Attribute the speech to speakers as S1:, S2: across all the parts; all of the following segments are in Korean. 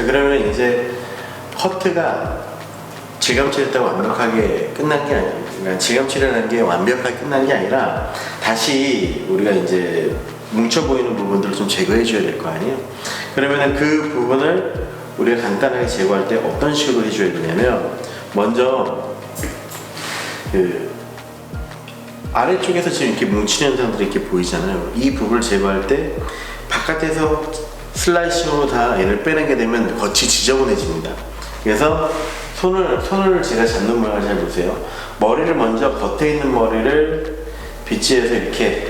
S1: 자 그러면 이제 커트가 질감 칠했다고 완벽하게 끝난 게 아니에요. 그러니까 질감 칠이라는 게 완벽하게 끝난 게 아니라 다시 우리가 이제 뭉쳐 보이는 부분들을 좀 제거해 줘야 될 거 아니에요. 그러면은 그 부분을 우리가 간단하게 제거할 때 어떤 식으로 해줘야 되냐면 먼저 그 아래쪽에서 지금 이렇게 뭉치는 현상들이 이렇게 보이잖아요. 이 부분을 제거할 때 바깥에서 슬라이싱으로 다 얘를 빼내게 되면 겉이 지저분해집니다. 그래서 손을 손을 제가 잡는 모양을 잘 보세요. 머리를 먼저 겉에 있는 머리를 비치해서 이렇게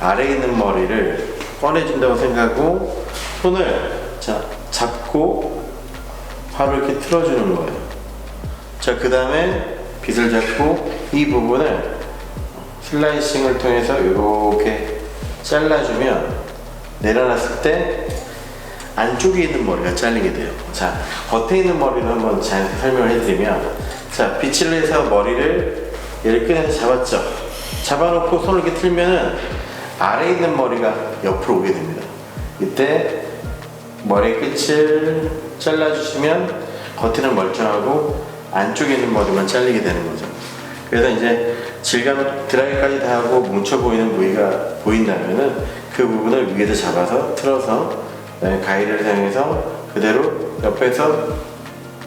S1: 아래에 있는 머리를 꺼내준다고 생각하고 손을 자 잡고 바로 이렇게 틀어주는 거예요. 자, 그 다음에 빗을 잡고 이 부분을 슬라이싱을 통해서 이렇게 잘라주면 내려놨을 때 안쪽에 있는 머리가 잘리게 돼요. 자, 겉에 있는 머리를 한번 잘 설명을 해드리면 자, 빗을 해서 머리를 얘를 꺼내서 잡았죠. 잡아놓고 손을 이렇게 틀면은 아래에 있는 머리가 옆으로 오게 됩니다. 이때 머리 끝을 잘라주시면 겉에는 멀쩡하고 안쪽에 있는 머리만 잘리게 되는 거죠. 그래서 이제 질감 드라이까지 다 하고 뭉쳐 보이는 부위가 보인다면은 그 부분을 위에서 잡아서 틀어서 그다음에 가위를 사용해서 그대로 옆에서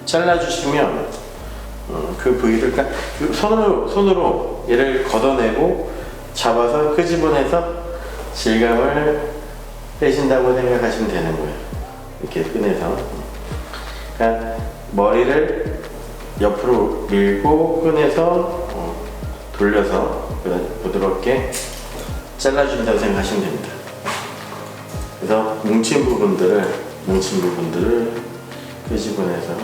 S1: 잘라주시면 어, 그 부위를 그 손으로 손으로 얘를 걷어내고 잡아서 끄집어내서 질감을 빼신다고 생각하시면 되는 거예요. 이렇게 꺼내서 그러니까 머리를 옆으로 밀고 꺼내서 어, 돌려서 부드럽게 잘라준다고 생각하시면 됩니다. 그래서 뭉친 부분들을 뭉친 부분들을 끄집어내서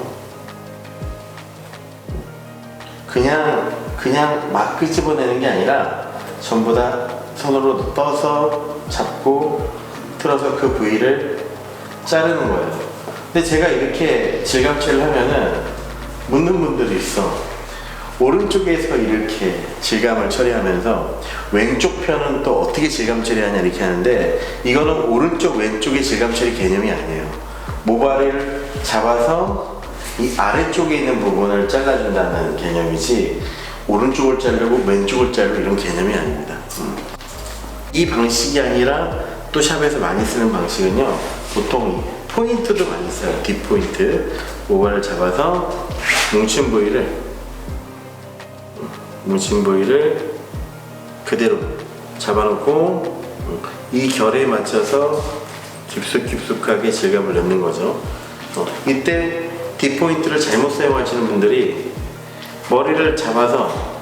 S1: 그냥 그냥 막 끄집어내는 게 아니라 전부 다 손으로 떠서 잡고 틀어서 그 부위를 자르는 거예요. 근데 제가 이렇게 질감체를 하면은 묻는 분들이 있어. 오른쪽에서 이렇게 질감을 처리하면서 왼쪽 편은 또 어떻게 질감 처리하냐 이렇게 하는데 이거는 오른쪽 왼쪽의 질감 처리 개념이 아니에요. 모발을 잡아서 이 아래쪽에 있는 부분을 잘라준다는 개념이지 오른쪽을 자르고 왼쪽을 자르고 이런 개념이 아닙니다. 음. 이 방식이 아니라 또 샵에서 많이 쓰는 방식은요 보통 포인트도 많이 써요 뒷포인트 모발을 잡아서 뭉친 부위를 뭉친 부위를 그대로 잡아놓고 음, 이 결에 맞춰서 깊숙깊숙하게 질감을 넣는 거죠 어, 이때 뒷포인트를 잘못 사용하시는 분들이 머리를 잡아서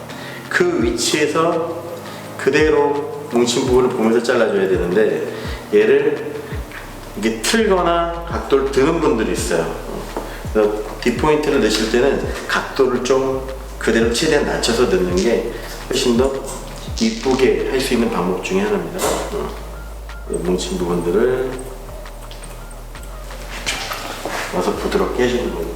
S1: 그 위치에서 그대로 뭉친 부분을 보면서 잘라줘야 되는데 얘를 이게 틀거나 각도를 드는 분들이 있어요. 어. 뒷포인트를 넣으실 때는 각도를 좀 그대로 최대한 낮춰서 넣는 게 훨씬 더 이쁘게 할 수 있는 방법 중에 하나입니다. 어. 뭉친 부분들을 와서 부드럽게 해주는 거예요.